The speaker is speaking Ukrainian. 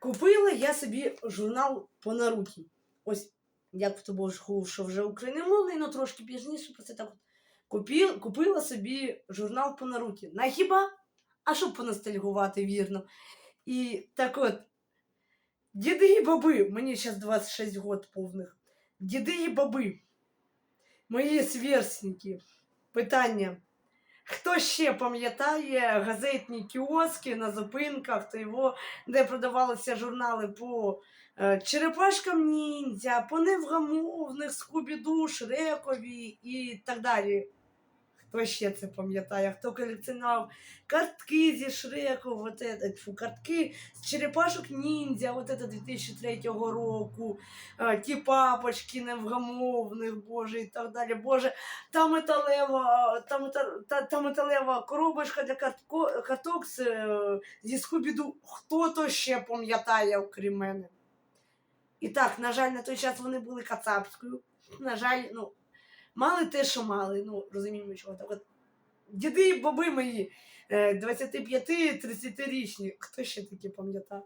Купила я собі журнал по Наруті. Ось, як в тобі що вже україномовний, але трошки пізніше про це так. Купила, купила собі журнал по Наруті. На хіба? А щоб поностальгувати, вірно. І так от, діди і баби, мені зараз 26 год повних. Діди і баби, мої сверстники. Питання. Хто ще пам'ятає газетні кіоски на зупинках, то його, де продавалися журнали по е, черепашкам ніндзя, по невгамовних, Скубіду, Шрекові і так далі. Хто ще це пам'ятає? Хто колекціонував картки зі Шреку, вот это, фу, картки з черепашок ніндзя, вот это 2003 року, е, ті папочки невгамовних, боже, і так далі. Боже, та металева, та, та, та металева коробочка для картко, карток з, е, зі Скубіду. Хто то ще пам'ятає, окрім мене? І так, на жаль, на той час вони були кацапською. На жаль, ну, мали те, що мали. Ну, розуміємо, чого так. От, діди і баби мої, е, 25-30-річні, хто ще такі пам'ятає?